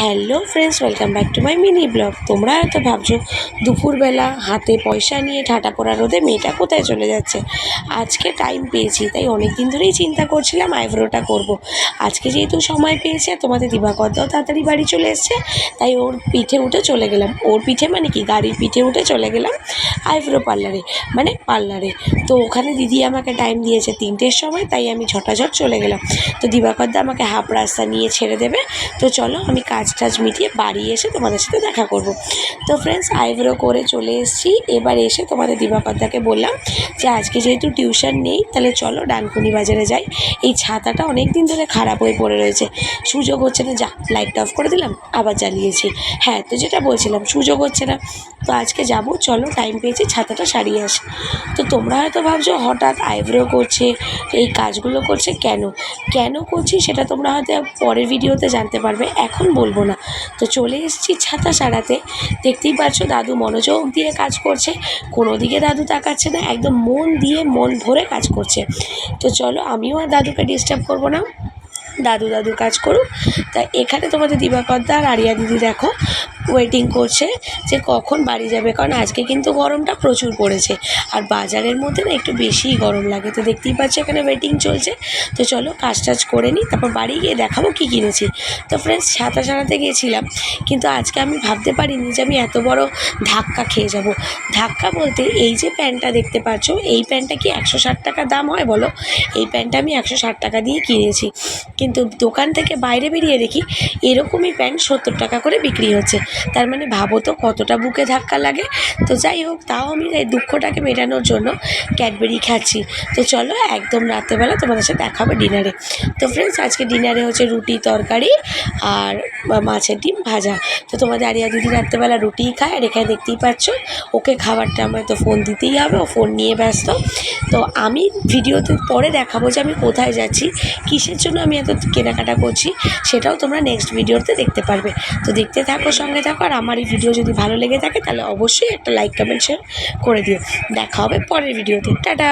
Hello friends, welcome back to my mini blog. তোমরা হয়তো ভাবছ, দুপুরবেলা হাতে পয়সা নিয়ে ঠাটা পড়া রোদে মেয়েটা কোথায় চলে যাচ্ছে? আজকে টাইম পেয়েছি, তাই অনেক দিন ধরেই চিন্তা করছিলাম আইব্রোটা করব। আজকে যেহেতু সময় পেয়েছে তোমাদের দিবাকরদাও তাড়াতাড়ি বাড়ি চলে এসছে, তাই ওর পিঠে উঠে চলে গেলাম। ওর পিঠে মানে কি? গাড়ির পিঠে উঠে চলে গেলাম আইব্রো পার্লারে মানে পার্লারে। তো ওখানে দিদি আমাকে টাইম দিয়েছে তিনটের সময়, তাই আমি ঝটাঝট চলে গেলাম। তো দিবাকরদা আমাকে হাফ রাস্তা নিয়ে ছেড়ে দেবে। তো চলো আমি কাজ টাজ মিটিয়ে বাড়ি এসে তোমাদের সাথে দেখা করব। তো ফ্রেন্ডস আইব্রো করে চলে এসেছি। এবার এসে তোমাদের দিবাকরদাকে বললাম যে, আজকে যেহেতু টিউশন নেই, তাহলে চলো ডানকুনি বাজারে যাই। এই ছাতাটা অনেক দিন ধরে খারাপ হয়ে পড়ে রয়েছে। সুযোগ হচ্ছে না, যা লাইটটা অফ করে দিলাম, আবার জ্বালিয়েছি। হ্যাঁ তো যেটা বলছিলাম, সুযোগ হচ্ছে না। তো আজকে যাব, চলো টাইম পেয়েছি, ছাতাটা সারিয়ে আসি। তো তোমরা হয়তো ভাবছ, হঠাৎ আইব্রো করছে, এই কাজগুলো করছে কেন? কেন করছি সেটা তোমরা হয়তো পরের ভিডিওতে জানতে পারবে। এখন বলব না। তো চলে এসেছি ছাতা সারাতে। দেখতেই পাচ্ছ দাদু মনোযোগ দিয়ে কাজ করছে। কোনো দিকে দাদু তাকাচ্ছে না, একদম মন দিয়ে মন ভরে কাজ করছে। তো চলো আমিও আর দাদুকে ডিস্টার্ব করব না। দাদু দাদু কাজ করুক। তা এখানে তোমাদের দিবাকর্দা আর আরিয়া দিদি দেখো। ওয়েটিং করছে যে কখন বাড়ি যাবে। কারণ আজকে কিন্তু গরমটা প্রচুর পড়েছে। আর বাজারের মধ্যে না একটু বেশিই গরম লাগে। তো দেখতেই পাচ্ছ এখানে ওয়েটিং চলছে। তো চলো কাজ টাজ করে নিই, তারপর বাড়ি গিয়ে দেখাবো কী কিনেছি। তো ফ্রেন্ডস ছাতা সারাতে গিয়েছিলাম কিন্তু আজকে আমি ভাবতে পারিনি যে আমি এত বড় ধাক্কা খেয়ে যাব। ধাক্কা বলতে এই যে প্যান্টটা দেখতে পাচ্ছ, এই প্যান্টটা কি একশো ষাট টাকা দাম হয় বলো? এই প্যান্টটা আমি একশো ষাট টাকা দিয়ে কিনেছি। কিন্তু দোকান থেকে বাইরে বেরিয়ে দেখি এরকমই প্যান্ট সত্তর টাকা করে বিক্রি হচ্ছে। তার মানে ভাবো তো কতটা বুকে ধাক্কা লাগে। তো যাই হোক, তাও আমি এই দুঃখটাকে মেটানোর জন্য ক্যাডবেরি খাচ্ছি। তো চলো একদম রাত্রেবেলা তোমাদের সাথে দেখা হবে ডিনারে। তো ফ্রেন্ডস আজকে ডিনারে হচ্ছে রুটি তরকারি আর মাছের ডিম ভাজা। তো তোমাদের আরিয়া দিদি রাত্রেবেলা রুটিই খায়, আর এখানে দেখতেই পাচ্ছ, ওকে খাবারটা আমায় তো ফোন দিতেই হবে, ও ফোন নিয়ে ব্যস্ত। তো আমি ভিডিওতে পরে দেখাবো যে আমি কোথায় যাচ্ছি, কিসের জন্য আমি এত কেনাকাটা করছি, সেটাও তোমরা নেক্সট ভিডিওতে দেখতে পারবে। তো দেখতে থাকো সঙ্গে থাকো আর আমার এই ভিডিও যদি ভালো লেগে থাকে তাহলে অবশ্যই একটা লাইক কমেন্ট শেয়ার করে দিও। দেখা হবে পরের ভিডিওতে। টাটা!